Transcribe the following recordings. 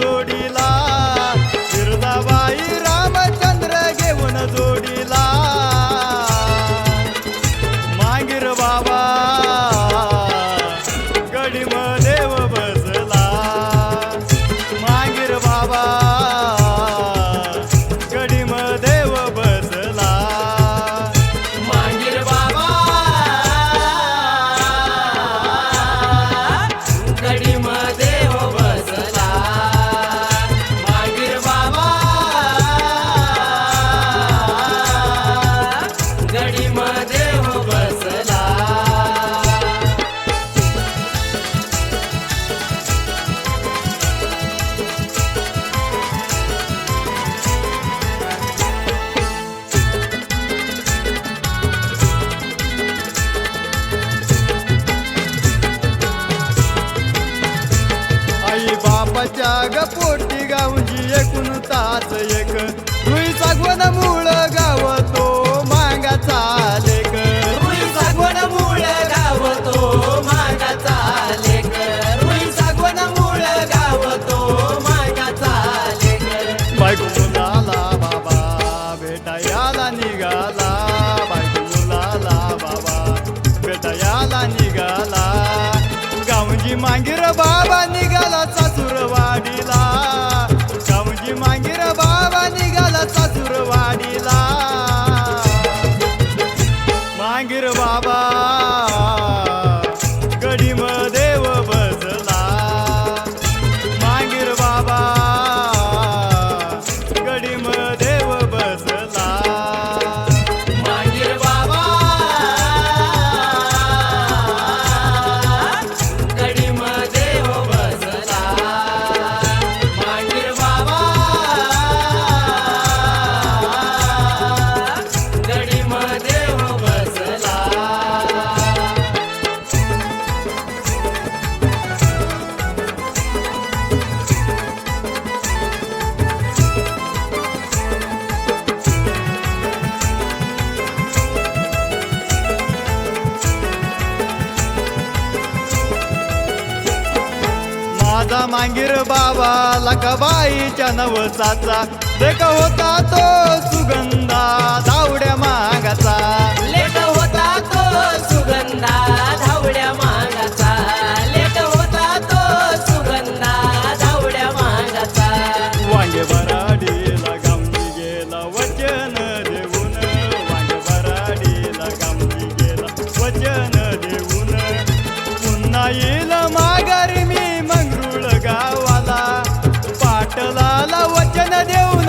ಜೋಡಿಲ ग पोटी गावजी एकूण ताच एक. रुई सागवण मूळ गाव तो मागाचा लेख रुई सागवण मूळ गाव तो मागाचा लेक रुई सागवण मूळ गाव तो मागाचा बायको मुलाला बाबा बेटा निघाला. बायको मुलाला बाबा बेटा निघाला. गावजी मांगीर आला निघाला सासूरवाडीला. मांगीर बाबा. माझा मांगीर बाबा लकाबाईच्या नवसाचा. देख होता तो सुगंधा दावड्या मागाचा. लेख होता तो सुगंधा. Cadê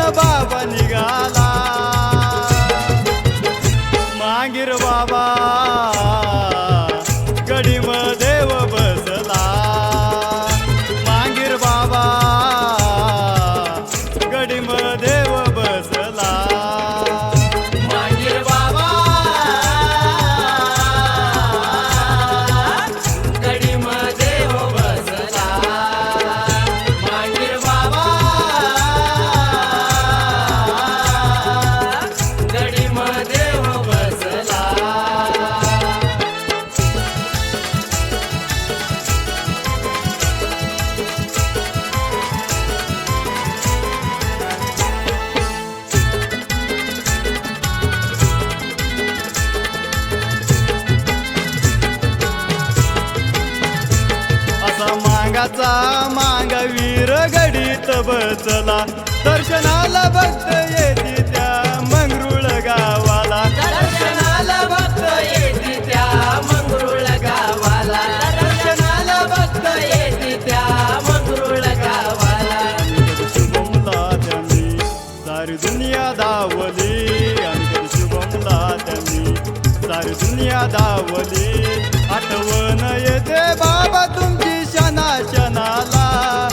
असा मागाचा मांग वीर गडीत बसला. दर्शनाला भक्त येते त्या मंगरुळ गावाला. दर्शनाला भक्त येते त्या मंगरुळ गावाला. दर्शनाला भक्त येते त्या मंगरुळ गावाला. शुभमला त्यांनी सारी दुनिया दावली आणि शुभमला त्यांनी सारी दुनिया दावली आठवण येते बाबा तुमची शना शनाला.